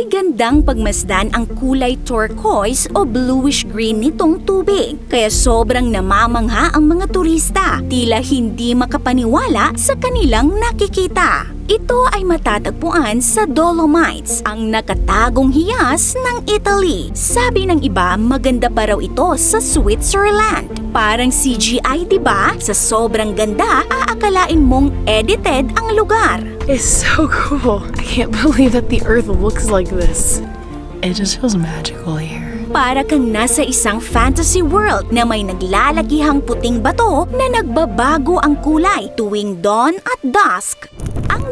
Kay gandang pagmasdan ang kulay turquoise o bluish green nitong tubig. Kaya sobrang namamangha ang mga turista. Tila hindi makapaniwala sa kanilang nakikita. Ito ay matatagpuan sa Dolomites, ang nakatagong hiyas ng Italy. Sabi ng iba, maganda pa raw ito sa Switzerland. Parang CGI, 'di ba? Sa sobrang ganda, aakalain mong edited ang lugar. It's so cool. I can't believe that the earth looks like this. It just feels magical here. Para kang nasa isang fantasy world na may naglalakihang puting bato na nagbabago ang kulay tuwing dawn at dusk.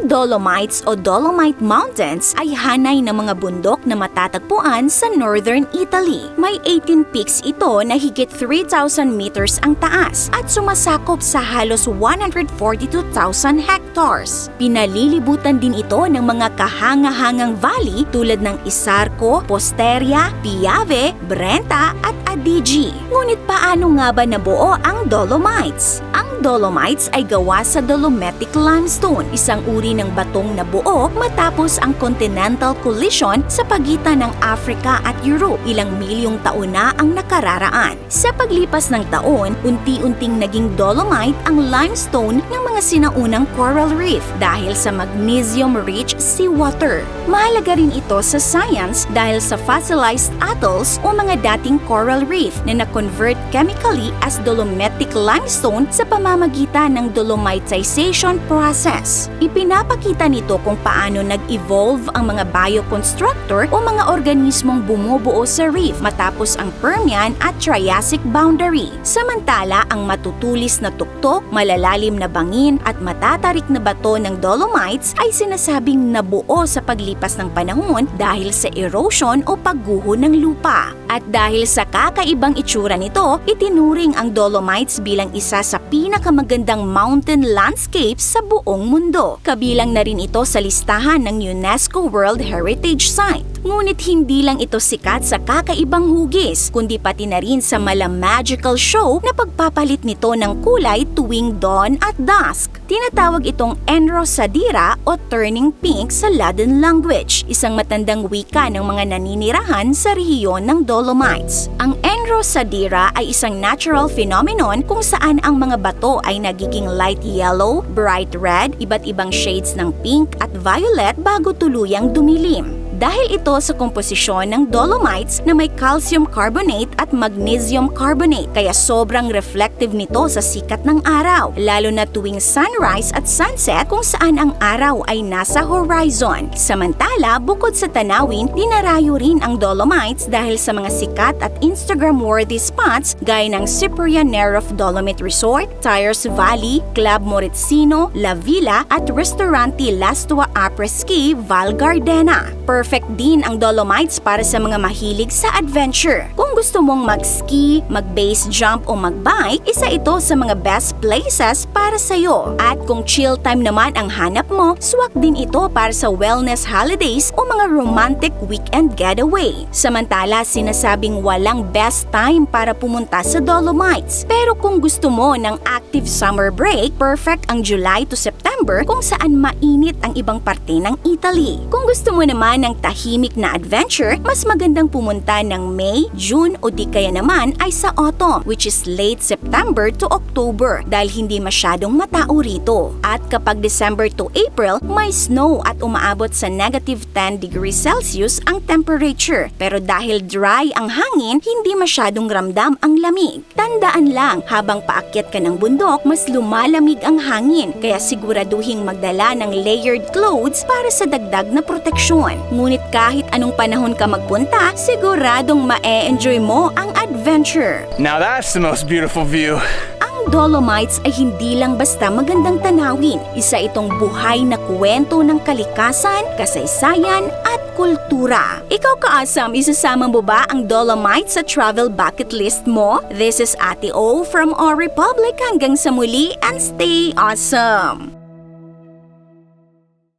Dolomites o Dolomite Mountains ay hanay ng mga bundok na matatagpuan sa northern Italy. May 18 peaks ito na higit 3,000 meters ang taas at sumasakop sa halos 142,000 hectares. Pinalilibutan din ito ng mga kahanga-hangang valley tulad ng Isarco, Posteria, Piave, Brenta at Adige. Ngunit paano nga ba nabuo ang Dolomites? Dolomites ay gawa sa dolomitic limestone, isang uri ng batong nabuo matapos ang continental collision sa pagitan ng Africa at Europe ilang milyong taon na ang nakararaan. Sa paglipas ng taon, unti-unting naging dolomite ang limestone ng mga sinaunang coral reef dahil sa magnesium-rich seawater. Mahalaga rin ito sa science dahil sa fossilized atolls o mga dating coral reef na na-convert chemically as dolomitic limestone sa pamamagitan ng dolomitization process. Ipinapakita nito kung paano nag-evolve ang mga bioconstructor o mga organismong bumubuo sa reef matapos ang Permian at Triassic boundary. Samantala, ang matutulis na tuktok, malalalim na bangin at matatarik na bato ng dolomites ay sinasabing nabuo sa paglipas ng panahon dahil sa erosion o pagguho ng lupa. At dahil sa kakaibang itsura nito, itinuring ang Dolomites bilang isa sa pinakamagandang mountain landscapes sa buong mundo. Kabilang na rin ito sa listahan ng UNESCO World Heritage Site. Ngunit hindi lang ito sikat sa kakaibang hugis, kundi pati na rin sa mala magical show na pagpapalit nito ng kulay tuwing dawn at dusk. Tinatawag itong Enrosadira o turning pink sa Latin language, isang matandang wika ng mga naninirahan sa rehiyon ng Dolomites. Ang Enrosadira ay isang natural phenomenon kung saan ang mga bato ay nagiging light yellow, bright red, iba't ibang shades ng pink at violet bago tuluyang dumilim. Dahil ito sa komposisyon ng dolomites na may calcium carbonate at magnesium carbonate kaya sobrang reflective nito sa sikat ng araw, lalo na tuwing sunrise at sunset kung saan ang araw ay nasa horizon. Samantala, bukod sa tanawin, dinarayo rin ang dolomites dahil sa mga sikat at Instagram-worthy spots gaya ng Cyprian Nerov Dolomite Resort, Tires Valley, Club Moritzino, La Villa at Restaurante Lastua Après-Ski Val Gardena. Perfect din ang Dolomites para sa mga mahilig sa adventure. Kung gusto mong mag-ski, mag-base jump o mag-bike, isa ito sa mga best places para sa'yo. At kung chill time naman ang hanap mo, swak din ito para sa wellness holidays o mga romantic weekend getaway. Samantala, sinasabing walang best time para pumunta sa Dolomites. Pero kung gusto mo ng active summer break, perfect ang July to September kung saan mainit ang ibang parte ng Italy. Kung gusto mo naman ng tahimik na adventure, mas magandang pumunta ng May, June o di kaya naman ay sa autumn which is late September to October dahil hindi masyadong matao rito. At kapag December to April, may snow at umaabot sa negative 10 degrees Celsius ang temperature. Pero dahil dry ang hangin, hindi masyadong ramdam ang lamig. Tandaan lang, habang paakyat ka ng bundok, mas lumalamig ang hangin kaya siguraduhing magdala ng layered clothes para sa dagdag na proteksyon. Ngunit kahit anong panahon ka magpunta, siguradong ma-enjoy mo ang adventure. Now that's the most beautiful view. Ang Dolomites ay hindi lang basta magandang tanawin. Isa itong buhay na kwento ng kalikasan, kasaysayan at kultura. Ikaw kaasam, isasama mo ba ang Dolomites sa travel bucket list mo? This is Ate O from O Republic hanggang sa muli and stay awesome!